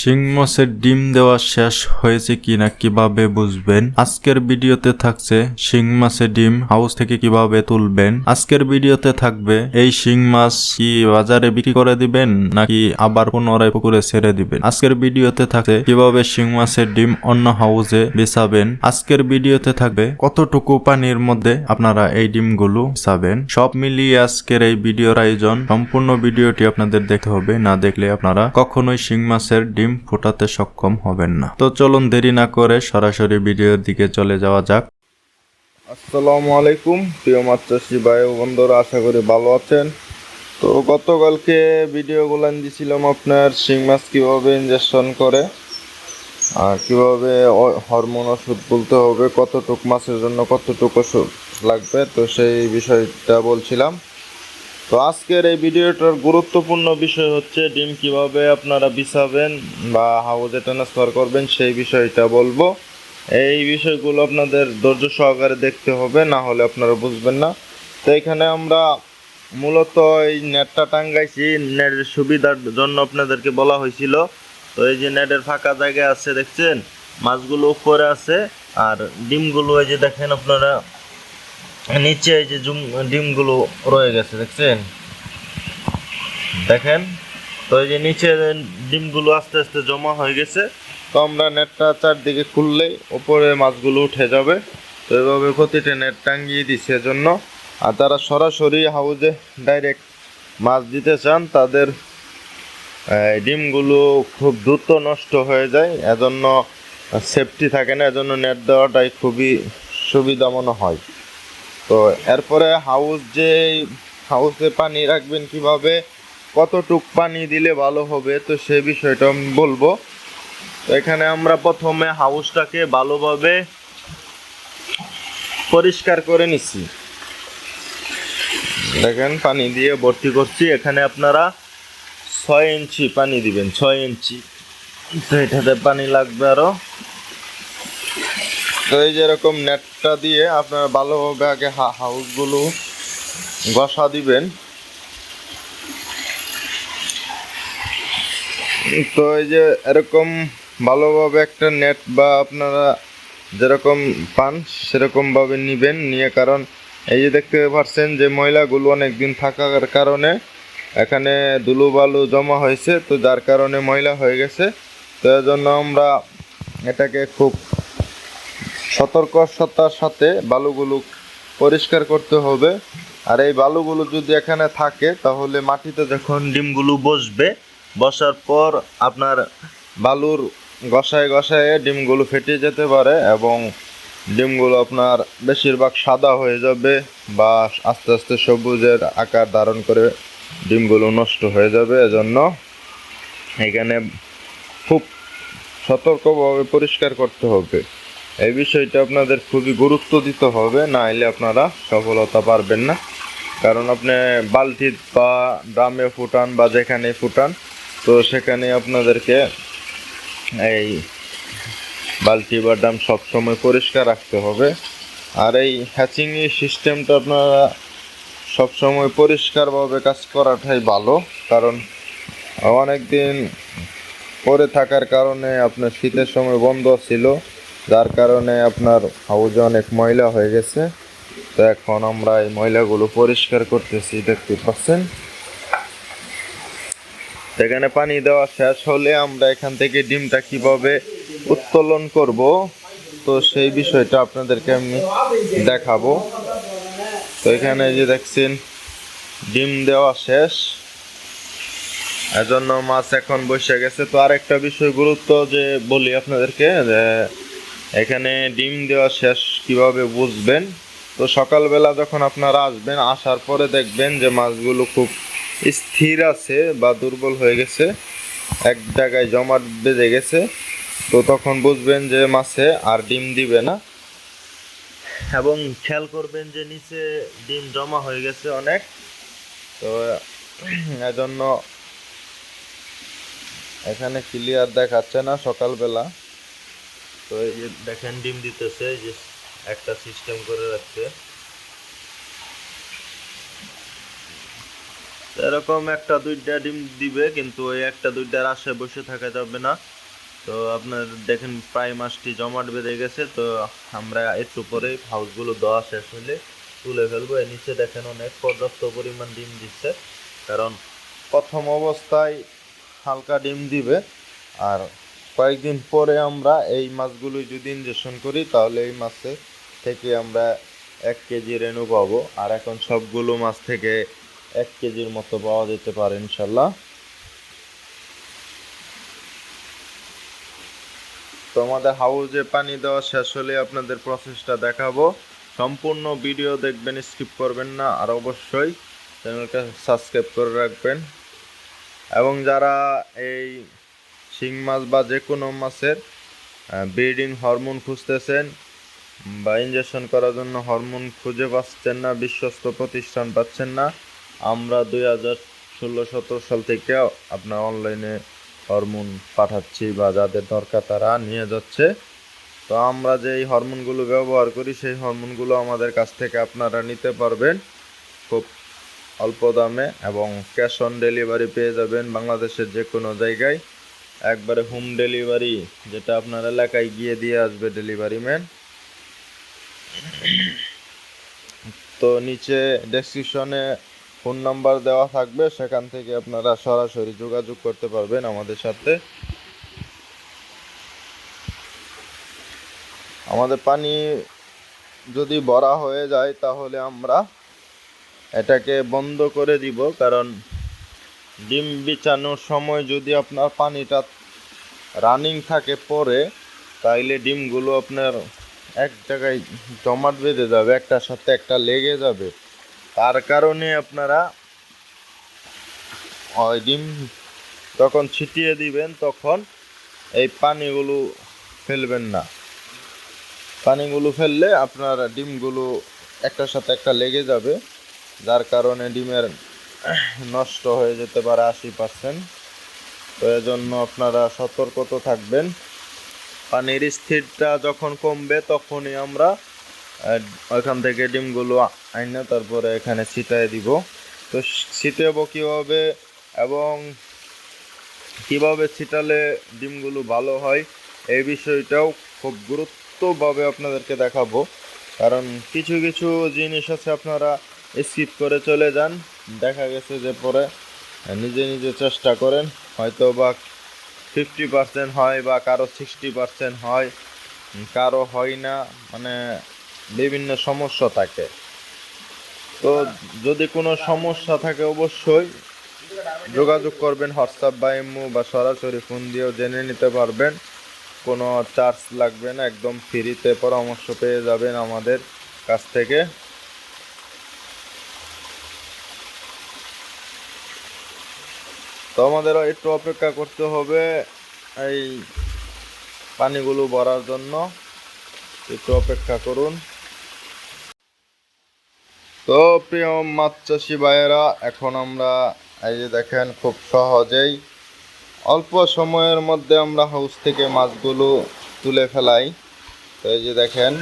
শিং মাছের ডিম দেওয়া শেষ হয়েছে কিনা কীভাবে বুঝবেন? আজকের ভিডিওতে থাকছে শিং মাছের ডিম হাউস থেকে কীভাবে তুলবেন? আজকের ভিডিওতে থাকবে এই শিং মাছ কি বাজারে বিক্রি করে দিবেন নাকি আবার পুনরায় পুকুরে ছেড়ে দিবেন? আজকের ভিডিওতে থাকছে কীভাবে শিং মাছের ডিম অন্য হাউসে বেচাবেন? আজকের ভিডিওতে থাকবে কতটুকু পানির মধ্যে আপনারা এই ডিমগুলো বেচাবেন? সব মিলিয়ে আজকের এই ভিডিওর আয়োজন, সম্পূর্ণ ভিডিওটি আপনাদের দেখতে হবে। না দেখলে আপনারা কখনোই শিং মাছের ডিম ফোটাতে সক্ষম হবেন না। তো চলুন দেরি না করে সরাসরি ভিডিওর দিকে চলে যাওয়া যাক। আসসালামু আলাইকুম, প্রিয় মাছ চাষি ভাই বন্ধুরা, আশা করি ভালো আছেন। তো গতকালকে ভিডিওগুলো দিয়েছিলাম আপনার শিং মাছ কীভাবে ইঞ্জেকশন করে, আর কীভাবে হরমোন ওষুধ বলতে হবে, কতটুক মাছের জন্য কতটুকু ওষুধ লাগবে, তো সেই বিষয়টা বলছিলাম। তো আজকের এই ভিডিওটার গুরুত্বপূর্ণ বিষয় হচ্ছে ডিম কীভাবে আপনারা বিছাবেন বা হাউজে ট্রান্সফার করবেন, সেই বিষয়টা বলব। এই বিষয়গুলো আপনাদের ধৈর্য সহকারে দেখতে হবে, না হলে আপনারা বুঝবেন না। তো এখানে আমরা মূলত এই নেটটা টাঙ্গাইছি, নেটের সুবিধার জন্য আপনাদেরকে বলা হয়েছিল। তো এই যে নেটের ফাঁকা জায়গা আছে, দেখছেন? মাছগুলো উপরে আছে, আর ডিমগুলো এই যে দেখেন আপনারা নিচে এই যে জুম, ডিমগুলো রয়ে গেছে, দেখছেন? দেখেন? তো এই যে নিচে ডিমগুলো আস্তে আস্তে জমা হয়ে গেছে, তো আমরা নেটটা চারদিকে খুললেই উপরে মাছগুলো উঠে যাবে। তো এভাবে প্রতিটা নেট টাঙ্গিয়ে দিচ্ছে জন্য আর তারা সরাসরি হাউজে ডাইরেক্ট মাছ দিতে চান, তাদের ডিমগুলো খুব দ্রুত নষ্ট হয়ে যায়, এজন্য সেফটি থাকে না, এজন্য নেট দেওয়াটাই খুবই সুবিধা মনে হয়। তো এরপরে হাউস যে হাউসে পানি রাখবেন কীভাবে, কতটুক পানি দিলে ভালো হবে, তো সে বিষয়টা আমি বলব। এখানে আমরা প্রথমে হাউসটাকে ভালোভাবে পরিষ্কার করে নিচ্ছি দেখেন, পানি দিয়ে ভর্তি করছি। এখানে আপনারা ছয় ইঞ্চি পানি দিবেন, ছয় ইঞ্চি। তো এটাতে পানি লাগবে আরও। তো এই যেরকম নেটটা দিয়ে আপনার ভালোভাবে আগে হাউসগুলো গসা দিবেন। তো এই যে এরকম ভালোভাবে একটা নেট বা আপনারা যেরকম পান সেরকমভাবে নিবেন, নিয়ে কারণ এই যে দেখতে পাচ্ছেন যে ময়লাগুলো অনেক দিন থাকার কারণে এখানে ধুলো বালু জমা হয়েছে, তো যার কারণে ময়লা হয়ে গেছে। তো জন্য আমরা এটাকে খুব সতর্কতার সাথে বালুগুলো পরিষ্কার করতে হবে। আর এই বালুগুলো যদি এখানে থাকে, তাহলে মাটিতে যখন ডিমগুলো বসবে, বসার পর আপনার বালুর গসায় গসায় ডিমগুলো ফেটে যেতে পারে এবং ডিমগুলো আপনার বেশিরভাগ সাদা হয়ে যাবে বা আস্তে আস্তে সবুজের আকার ধারণ করে ডিমগুলো নষ্ট হয়ে যাবে। এজন্য এখানে খুব সতর্কভাবে পরিষ্কার করতে হবে। এই বিষয়টা আপনাদের খুবই গুরুত্ব দিতে হবে না হলে আপনারা সফলতা পারবেন না। কারণ আপনি বালতি বা ড্রামে ফুটান বা যেখানে ফুটান, তো সেখানে আপনাদেরকে এই বালতি বা ড্রাম সবসময় পরিষ্কার রাখতে হবে। আর এই হ্যাচিং সিস্টেমটা আপনারা সবসময় পরিষ্কারভাবে কাজ করাটাই ভালো, কারণ অনেক দিন পরে থাকার কারণে আপনার শীতের সময় বন্ধ ছিল। যার কারণে আপনার হাউজে অনেক ময়লা হয়ে গেছে। তো এখন আমরা এই ময়লাগুলো পরিষ্কার করতেছি, দেখতে পাচ্ছেন? এখানে পানি দেওয়া শেষ হলে আমরা এখান থেকে ডিমটা কীভাবে উত্তোলন করব, তো সেই বিষয়টা আপনাদেরকে আমি দেখাবো। তো এখানে যে দেখছেন, ডিম দেওয়া শেষ। এজন্য মাছ এখন বসে গেছে। তো আরেকটা বিষয় গুরুত্ব যে বলি আপনাদেরকে, যে এখানে ডিম দেওয়া শেষ কীভাবে বুঝবেন? তো সকালবেলা যখন আপনারা আসবেন, আসার পরে দেখবেন যে মাছগুলো খুব স্থির আছে বা দুর্বল হয়ে গেছে। এক জায়গায় জমাট বেঁধে গেছে। তো তখন বুঝবেন যে মাছে আর ডিম দিবে না। এবং খেয়াল করবেন যে নিচে ডিম জমা হয়ে গেছে অনেক। তো এজন্য এখানে ক্লিয়ার দেখাচ্ছে না সকালবেলা। তো এই যে দেখেন ডিম দিতেছে, যে একটা সিস্টেম করে রাখছে। এরকম একটা দুইটা ডিম দিবে, কিন্তু ওই একটা দুইটার আশে বসে থাকা যাবে না। তো আপনার দেখেন প্রায় মাসটি জমাট বেঁধে গেছে, তো আমরা একটু পরে হাউসগুলো দেওয়া শেষ হলে তুলে ফেলব। এর নিচে দেখেন অনেক পর্যাপ্ত পরিমাণ ডিম দিচ্ছে, কারণ প্রথম অবস্থায় হালকা ডিম দিবে, আর কয়েকদিন পরে আমরা এই মাছগুলো যদি ইনজেকশন করি, তাহলে এই মাছে থেকে আমরা এক কেজি রেণু পাবো। আর এখন সবগুলো মাছ থেকে এক কেজির মতো পাওয়া যেতে পারে ইনশাল্লাহ তো আমাদের হাউজে পানি দেওয়া শেষ হলে আপনাদের প্রসেসটা দেখাবো। সম্পূর্ণ ভিডিও দেখবেন স্কিপ করবেন না। আর অবশ্যই চ্যানেলটা সাবস্ক্রাইব করে রাখবেন। এবং যারা এই শিং মাছ বা যে কোনো মাছের ব্রিডিং হরমোন খুঁজতেছেন বা ইঞ্জেকশন করার জন্য হরমোন খুঁজে পাচ্ছেন না, বিশ্বস্ত প্রতিষ্ঠান পাচ্ছেন না। আমরা দুই হাজার ষোলো সতেরো সাল থেকে আপনার অনলাইনে হরমোন পাঠাচ্ছি বা যাদের দরকার তারা নিয়ে যাচ্ছে। তো আমরা যে এই হরমোনগুলো ব্যবহার করি, সেই হরমোনগুলো আমাদের কাছ থেকে আপনারা নিতে পারবেন। খুব অল্প দামে এবং ক্যাশ অন ডেলিভারি পেয়ে যাবেন বাংলাদেশের যে কোনো জায়গায়। একবারে হোম ডেলিভারি যেটা আপনার এলাকায় গিয়ে দিয়ে আসবে ডেলিভারি ম্যান তো নিচে ডেসক্রিপশনে ফোন নাম্বার দেওয়া থাকবে, সেখান থেকে আপনারা সরাসরি যোগাযোগ করতে পারবেন আমাদের সাথে। আমাদের পানি যদি ভরা হয়ে যায়, তাহলে আমরা এটাকে বন্ধ করে দিব, কারণ ডিম বিছানোর সময় যদি আপনার পানিটা রানিং থাকে পরে, তাইলে ডিমগুলো আপনার এক জায়গায় জমাট বেঁধে যাবে একটার সাথে একটা লেগে যাবে। তার কারণে আপনারা ওই ডিম যখন ছিটিয়ে দিবেন, তখন এই পানিগুলো ফেলবেন না। পানিগুলো ফেললে আপনার ডিমগুলো একটার সাথে একটা লেগে যাবে, যার কারণে ডিমের নষ্ট হয়ে যেতে পারে আশি পার্সেন্ট তো এজন্য আপনারা সতর্কত থাকবেন। পানির স্থিরটা যখন কমবে তখনই আমরা ওইখান থেকে ডিমগুলো আইনা তারপরে এখানে ছিটাই দিব। তো ছিটাবো কীভাবে এবং কীভাবে ছিটালে ডিমগুলো ভালো হয়, এই বিষয়টাও খুব গুরুত্বভাবে আপনাদেরকে দেখাবো। কারণ কিছু কিছু জিনিস আছে, আপনারা স্কিপ করে চলে যান। দেখা গেছে যে পরে নিজে নিজে চেষ্টা করেন হয়তো বা ফিফটি পার্সেন্ট হয় বা কারও সিক্সটি পার্সেন্ট হয় কারও হয় না মানে বিভিন্ন সমস্যা থাকে। তো যদি কোনো সমস্যা থাকে অবশ্যই যোগাযোগ করবেন, হোয়াটসঅ্যাপ বা ইমো বা সরাসরি ফোন দিয়েও জেনে নিতে পারবেন। কোনো চার্জ লাগবে না, একদম ফ্রিতে পরামর্শ পেয়ে যাবেন আমাদের কাছ থেকে। তো আমাদেরও একটু অপেক্ষা করতে হবে এই পানিগুলো ভরার জন্য। একটু অপেক্ষা করুন। তো প্রিয় মাছ চাষি ভাইয়েরা, এখন আমরা এই যে দেখেন খুব সহজেই অল্প সময়ের মধ্যে আমরা হাউস থেকে মাছগুলো তুলে ফেলাই। তো এই যে দেখেন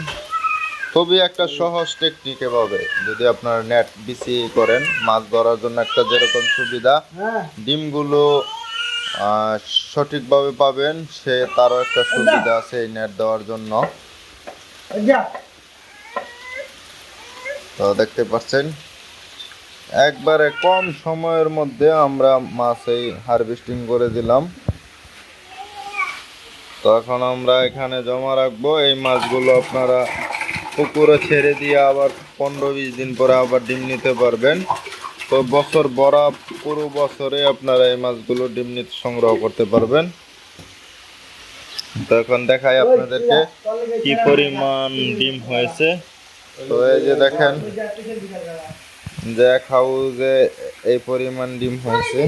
খুবই একটা সহজ টেকনিক এভাবে। যদি আপনার নেট বিসি করেন মাছ ধরার জন্য একটা যেরকম সুবিধা ডিমগুলো আহ, সঠিকভাবে পাবেন সে তারও একটা সুবিধা আছে এই নেট দেওয়ার জন্য। তো দেখতে পাচ্ছেন একবারে কম সময়ের মধ্যে আমরা মাছ এই হারভেস্টিং করে দিলাম। তো এখন আমরা এখানে জমা রাখব এই মাছগুলো আপনারা পুকুরে ছেড়ে দিয়ে আবার পনেরো বিশ দিন পরে আবার ডিম নিতে পারবেন। তো বছর বড়া পুরো বছরে আপনারা এই মাছগুলো ডিম নিতে সংগ্রহ করতে পারবেন। তো এখন দেখাই আপনাদেরকে কি পরিমাণ ডিম হয়েছে। তো এই যে দেখেন যে এক হাউসে এই পরিমাণ ডিম হয়েছে।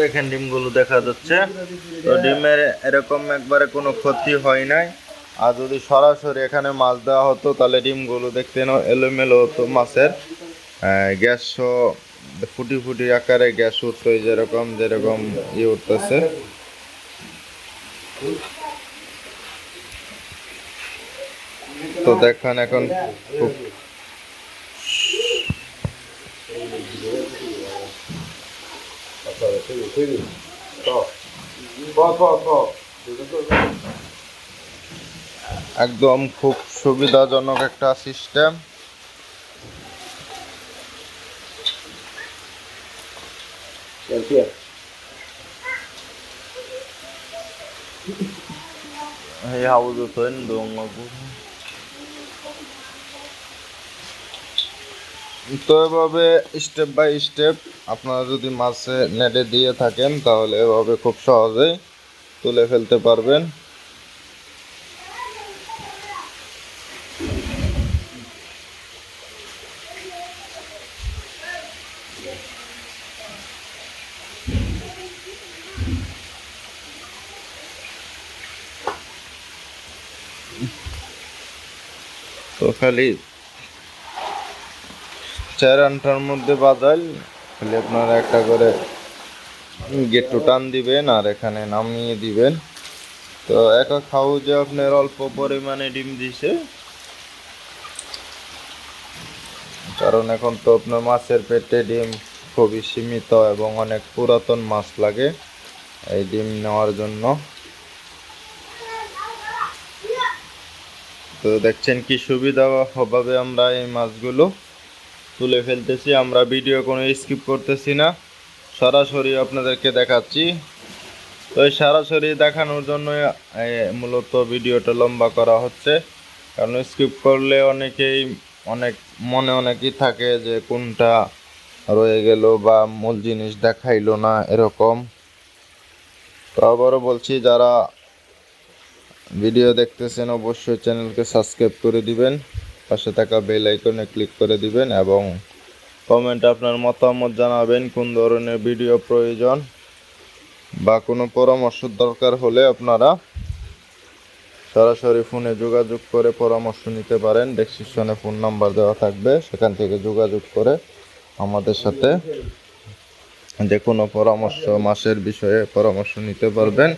দেখেন ডিমগুলো দেখা যাচ্ছে। তো ডিমের এরকম একবারে কোনো ক্ষতি হয় নাই। আর যদি সরাসরি এখানে মাছ দেওয়া হতো, তাহলে ডিমগুলো দেখতে না এলোমেলো হতো মাছের। গ্যাস ফুটি ফুটি আকারে গ্যাস উঠতো যেরকম যেরকম ইয়ে উঠতেছে। তো দেখেন এখন খুব একদম খুব সুবিধাজনক একটা সিস্টেম এই হাউস হতেন তো এভাবে স্টেপ বাই স্টেপ আপনারা যদি মাছে নেটে দিয়ে থাকেন, তাহলে এভাবে খুব সহজেই তুলে ফেলতে পারবেন। তো খালি চার আনটার মধ্যে বাজাল খালি আপনারা একটা করে গেটটু টান দিবেন আর এখানে নামিয়ে দিবেন। তো একা খাও যে আপনার অল্প পরিমাণে ডিম দিছে। কারণ এখন তো আপনার মাছের পেটে ডিম খুবই সীমিত এবং অনেক পুরাতন মাছ লাগে এই ডিম নেওয়ার জন্য। তো দেখছেন কি সুবিধা হবে আমরা এই মাছগুলো। তুলে ফেলতেছি, আমরা ভিডিও কোনো স্কিপ করতেছি না। সরাসরি আপনাদেরকে দেখাচ্ছি। তো সরাসরি দেখানোর জন্য মূলত ভিডিওটা লম্বা করা হচ্ছে। কারণ স্কিপ করলে অনেকেই অনেক, মনে অনেকই থাকে যে কোনটা রয়ে গেল বা মূল জিনিস দেখাইলো না এরকম। তো আবারও বলছি, যারা ভিডিও দেখতেছেন অবশ্যই চ্যানেলকে সাবস্ক্রাইব করে দিবেন। পাশে থাকা বেল আইকনে ক্লিক করে দিবেন এবং কমেন্টে আপনার মতামত জানাবেন কোন ধরনের ভিডিও প্রয়োজন বা কোনো পরামর্শ দরকার হলে আপনারা সরাসরি ফোনে যোগাযোগ করে পরামর্শ নিতে পারেন। ডেসক্রিপশনে ফোন নাম্বার দেওয়া থাকবে। সেখান থেকে যোগাযোগ করে আমাদের সাথে যে কোনো পরামর্শ, মাসের বিষয়ে পরামর্শ নিতে পারবেন।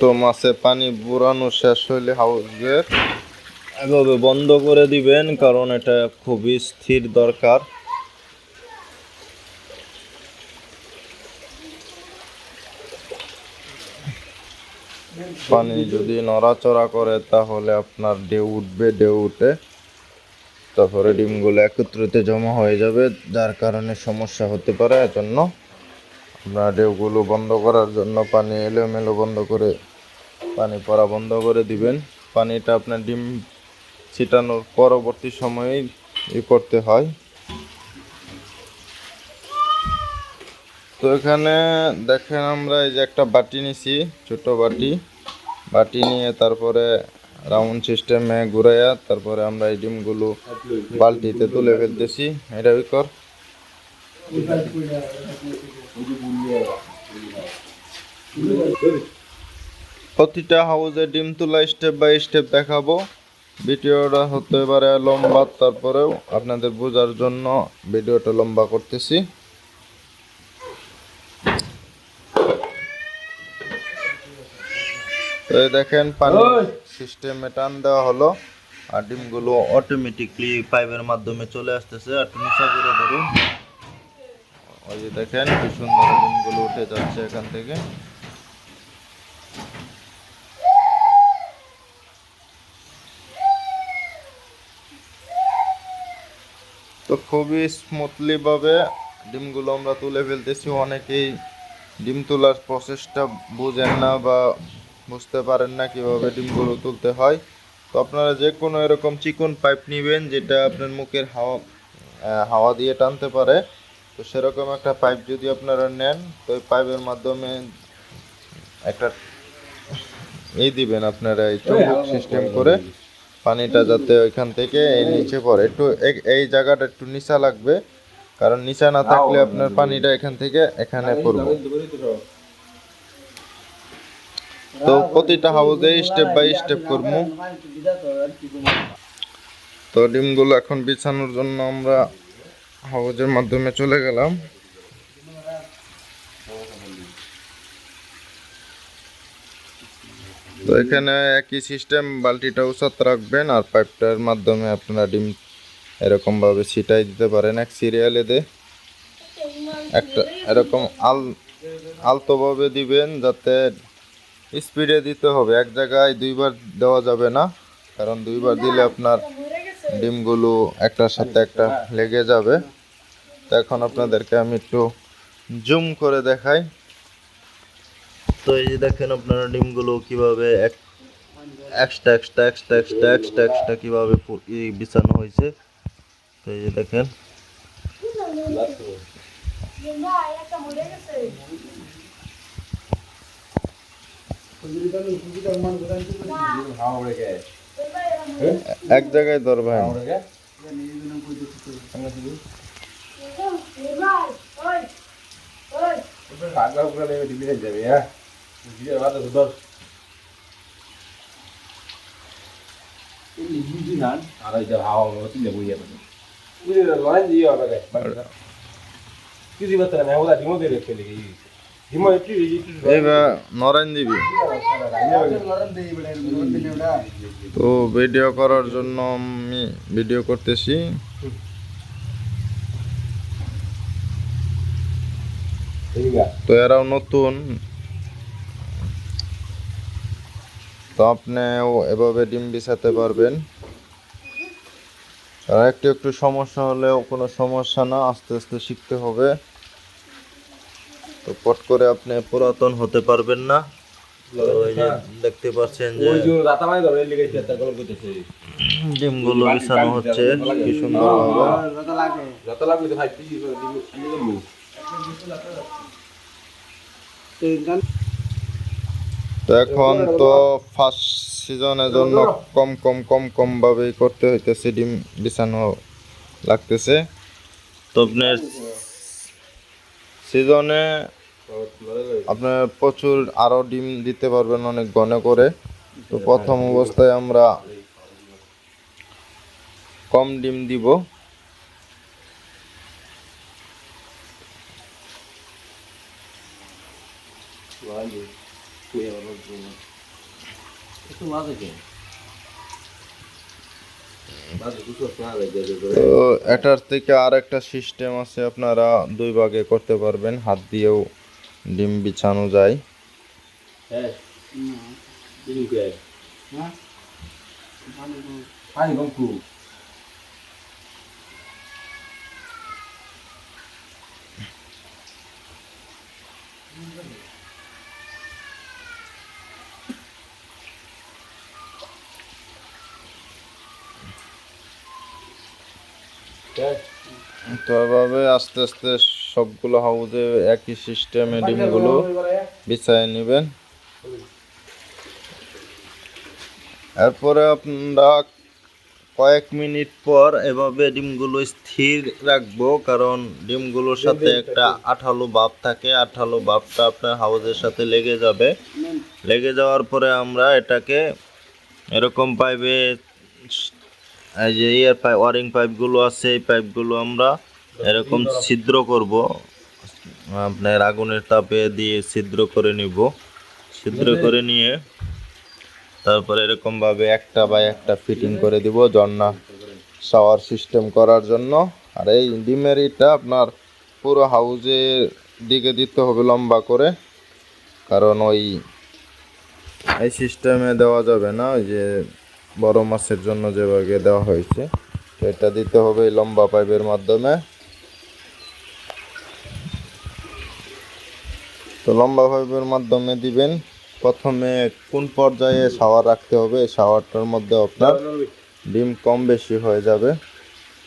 তো মাছে পানি বুড়ানো শেষ হইলে হাউসের এভাবে বন্ধ করে দিবেন, কারণ এটা খুবই স্থির দরকার। পানি যদি নড়াচড়া করে, তাহলে আপনার ঢেউ উঠবে ঢেউ উঠে। তারপরে ডিমগুলো একত্রিত জমা হয়ে যাবে, যার কারণে সমস্যা হতে পারে, এজন্য আপনার ঢেউগুলো বন্ধ করার জন্য পানি এলোমেলো বন্ধ করে, পানি পড়া বন্ধ করে দিবেন। পানিটা আপনার ডিম ছিটানোর পরবর্তী সময়ে ই করতে হয়। তো এখানে দেখেন আমরা এই যে একটা বাটি নিছি, ছোট বাটি। বাটি নিয়ে তারপরে রাউন্ড সিস্টেমে ঘুরাইয়া তারপরে আমরা এই ডিমগুলো বালতিতে তুলে ফেলতেছি। এটা ওই কর। প্রতিটা হাউসে ডিম তোলা স্টেপ বাই স্টেপ দেখাবো। ভিডিওটা হতে পারে লম্বা তারপরেও আপনাদের বোঝার জন্য ভিডিওটা লম্বা করতেছি। তো দেখেন পানি সিস্টেমে টান দেওয়া হলো আর ডিমগুলো অটোমেটিকলি পাইপের মাধ্যমে চলে আসতেছে। আর নিচা করে ধরুন ওই যে দেখেন কি সুন্দর ডিমগুলো উঠে যাচ্ছে এখান থেকে। তো খুবই স্মুথলি ভাবে ডিমগুলো আমরা তুলে ফেলতেছি। অনেকেই ডিম তোলার প্রসেসটা বুঝেন না বা বুঝতে পারেন না কীভাবে ডিমগুলো তুলতে হয়। তো আপনারা যে কোনো এরকম চিকন পাইপ নেবেন যেটা আপনার মুখের হাওয়া হাওয়া দিয়ে টানতে পারে। তো সেরকম একটা পাইপ যদি আপনারা নেন তো ওই পাইপের মাধ্যমে একটা এই দিবেন আপনারা এই চুম্বক সিস্টেম করে। পানিটা যাতে ওইখান থেকে এই নিচে পড়ে। একটু এই- এই জায়গাটা একটু নিচা লাগবে কারণ নিচা না থাকলে আপনার পানিটা এখান থেকে এখানে পড়বে। তো প্রতিটা হাউজে স্টেপ বাই স্টেপ করব। তো ডিমগুলো এখন বিছানোর জন্য আমরা হাউজের মাধ্যমে চলে গেলাম। তো এখানে একই সিস্টেম বালতিটা উসাত রাখবেন আর পাইপটার মাধ্যমে আপনারা ডিম এরকম ভাবে ছিটাই দিতে পারেন। এক সিরিয়ালে দে। একটা এরকম আল, আলতোভাবে দিবেন যাতে স্পিডে দিতে হবে। এক জায়গায় দুইবার দেওয়া যাবে না, কারণ দুইবার দিলে আপনার ডিমগুলো একটার সাথে একটা লেগে যাবে। তো এখন আপনাদেরকে আমি একটু জুম করে দেখাই। তো এই যে দেখেন আপনারা ডিমগুলো কীভাবে এক extra extra extra extra extra extra কীভাবে বিছানো হয়েছে। তো এই যে দেখেন। এক জায়গায় ধর ভাই এইবার নরাইন দিবি তো ভিডিও করার জন্য আমি ভিডিও করতেছি। তো এরাও নতুন। তো আপনিও এভাবে ডিম বিছাতে পারবেন। আর একটু একটু সমস্যা হলেও কোনো সমস্যা না, আস্তে আস্তে শিখতে হবে। তো পট করে আপনি পুরাতন হতে পারবেন না। তো এই যে দেখতে পাচ্ছেন যে ডিমগুলো বিছানো হচ্ছে কি সুন্দর তো এখন তো ফার্স্ট সিজনের জন্য কম কম কম কম ভাবেই করতে হইতেছে ডিম বিছানো লাগতেছে। তো আপনার সিজনে আপনার প্রচুর আরও ডিম দিতে পারবেন অনেক ঘন করে। তো প্রথম অবস্থায় আমরা কম ডিম দিব। তো এটার থেকে আর একটা সিস্টেম আছে, আপনারা দুই ভাগে করতে পারবেন। হাত দিয়েও ডিম বিছানো যায়। পানি তো এভাবে আস্তে আস্তে সবগুলো হাউজে একই সিস্টেমে ডিমগুলো বিছায় নেবেন। এরপরে আপনারা কয়েক মিনিট পর এভাবে ডিমগুলো স্থির রাখব কারণ ডিমগুলোর সাথে একটা আঠালো ভাব থাকে। আঠালো ভাবটা আপনার হাউজের সাথে লেগে যাবে। লেগে যাওয়ার পরে আমরা এটাকে এরকম পাইপে এই যে ইয়ার পাইপ ওয়ারিং পাইপগুলো আছে এই পাইপগুলো আমরা এরকম ছিদ্র করব। আপনার আগুনের তাপে দিয়ে ছিদ্র করে নিব। ছিদ্র করে নিয়ে তারপরে এরকম ভাবে একটা বাই একটা ফিটিং করে দিব জন্না শাওয়ার সিস্টেম করার জন্য। আর এই ডিমের ইটা আপনার পুরো হাউজের দিকে দিতে হবে লম্বা করে কারণ ওই এই সিস্টেমে দেওয়া যাবে না ওই যে বড় মাছের জন্য যেভাবে দেওয়া হয়েছে, তো এটা দিতে হবে লম্বা পাইপের মাধ্যমে। তো লম্বা পাইপের মাধ্যমে দিবেন। প্রথমে কোন পর্যায়ে শাওয়ার রাখতে হবে? এই শাওয়ারটার মধ্যে আপনার ডিম কম বেশি হয়ে যাবে।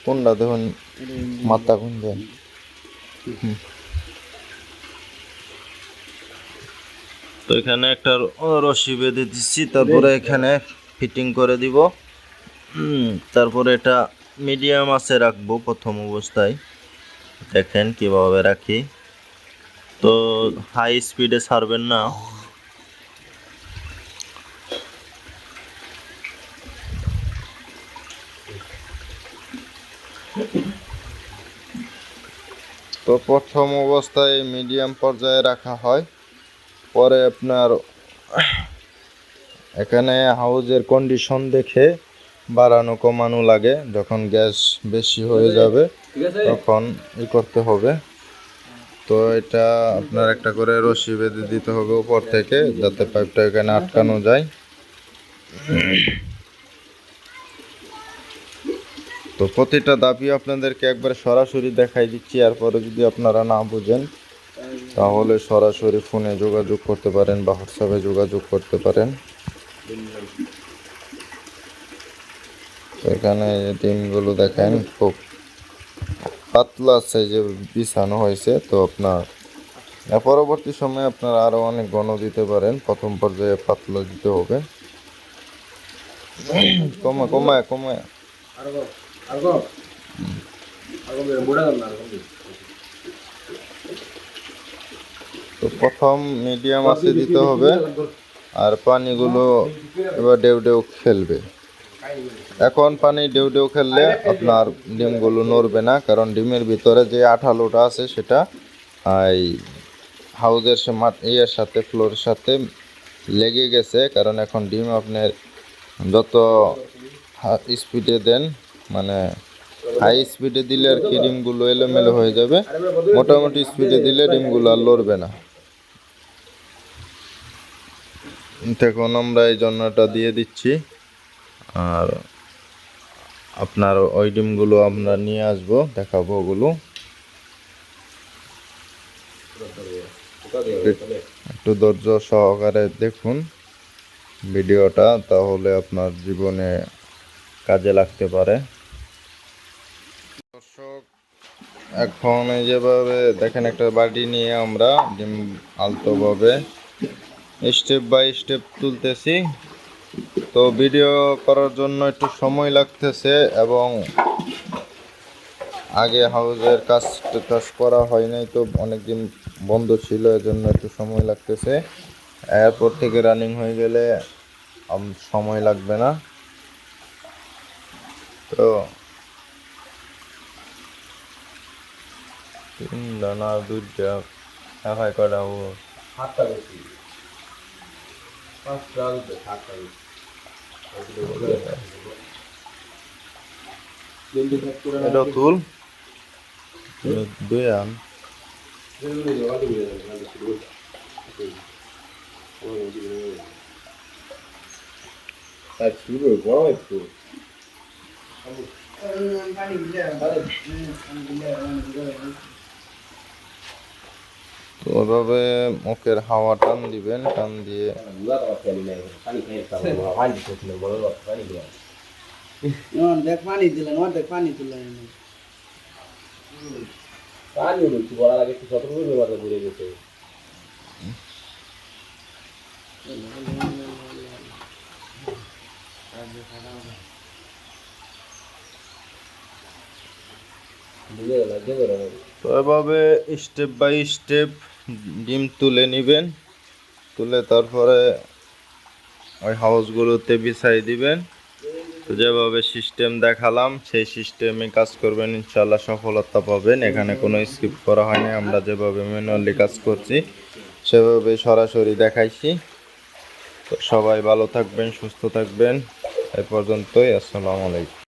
কোনটা দেখুন, মাথা কোন দেন তো এখানে একটা রশি বেঁধে দিচ্ছি, তারপরে এখানে ফিটিং করে দিব। তারপরে এটা মিডিয়াম আছে রাখব প্রথম অবস্থায়। দেখেন কীভাবে রাখি। তো হাই স্পিডে ছাড়বেন না। তো প্রথম অবস্থায় মিডিয়াম পর্যায়ে রাখা হয়। পরে আপনার এখানে হাউজের কন্ডিশন দেখে বাড়ানো, কমানো লাগে। যখন গ্যাস বেশি হয়ে যাবে, তখন ই করতে হবে। তো এটা আপনার একটা করে রশি বেঁধে দিতে হবে উপর থেকে, যাতে পাইপটা এখানে আটকানো যায়। তো প্রতিটা দাবি আপনাদেরকে একবার সরাসরি দেখাই দিচ্ছি, এরপরে যদি আপনারা না বুঝেন, তাহলে সরাসরি ফোনে যোগাযোগ করতে পারেন বা হোয়াটসঅ্যাপে যোগাযোগ করতে পারেন। এখানে ডিমগুলো দেখেন খুব পাতলা সাইজে বিছানো হয়েছে, তো আপনার পরবর্তী সময়ে আপনার আরও অনেক ঘন দিতে পারেন। প্রথম পর্যায়ে পাতলা দিতে হবে। কমা, কমায় কমায়। তো প্রথম মিডিয়াম আছে দিতে হবে। আর পানিগুলো এবার ডেউ ডেউ খেলবে এখন পানি ডেউ ডেউ খেললে আপনার ডিমগুলো নড়বে না, কারণ ডিমের ভিতরে যে আঠালোটা আছে সেটা এই হাউজের ইয়ের সাথে, ফ্লোরের সাথে লেগে গেছে। কারণ এখন ডিম আপনার যত স্পিডে দেন মানে হাই স্পিডে দিলে আর কি ডিমগুলো এলোমেলো হয়ে যাবে। মোটামুটি স্পিডে দিলে ডিমগুলো আর লড়বে না। দেখুন, আমরা এই জন্যটা দিয়ে দিচ্ছি। আর আপনার ওই ডিমগুলো আমরা নিয়ে আসব, দেখাবো ওগুলো। একটু ধৈর্য সহকারে দেখুন ভিডিওটা, তাহলে আপনার জীবনে কাজে লাগতে পারে। দর্শক, এখন যেভাবে দেখেন একটা বাটি নিয়ে আমরা ডিম আলতোভাবে স্টেপ বাই স্টেপ তুলতেছি। তো ভিডিও করার জন্য একটু সময় লাগতেছে এবং আগে হাউজের কাজ কাজ করা হয় নাই তো অনেকদিন বন্ধ ছিল, এজন্য একটু সময় লাগতেছে। এরপর থেকে রানিং হয়ে গেলে সময় লাগবে না। তো তিনটা না দুইটা কটা ও সাতটা বেশি। পাঁচটা দুটো সাতটা বেশি জলদি কাজ করে না এটা তুল দুই আন তাই শুরু বড় একটু তো ওইভাবে মুখের হাওয়া টান দিবেন টান দিয়ে পানি দিলেন অর্ধেক পানি তুললেন পানি একটু সতর্ক করে ঘুরে গেছে। তো এভাবে স্টেপ বাই স্টেপ ডিম তুলে নেবেন, তুলে তারপরে ওই হাউসগুলোতে বিছাই দিবেন। তো যেভাবে সিস্টেম দেখালাম, সেই সিস্টেমে কাজ করবেন ইনশাল্লাহ সফলতা পাবেন। এখানে কোনো স্কিপ করা হয়নি, আমরা যেভাবে ম্যানুয়ালি কাজ করছি, সেভাবে সরাসরি দেখাইছি। তো সবাই ভালো থাকবেন, সুস্থ থাকবেন। এ পর্যন্তই, আসসালামু আলাইকুম।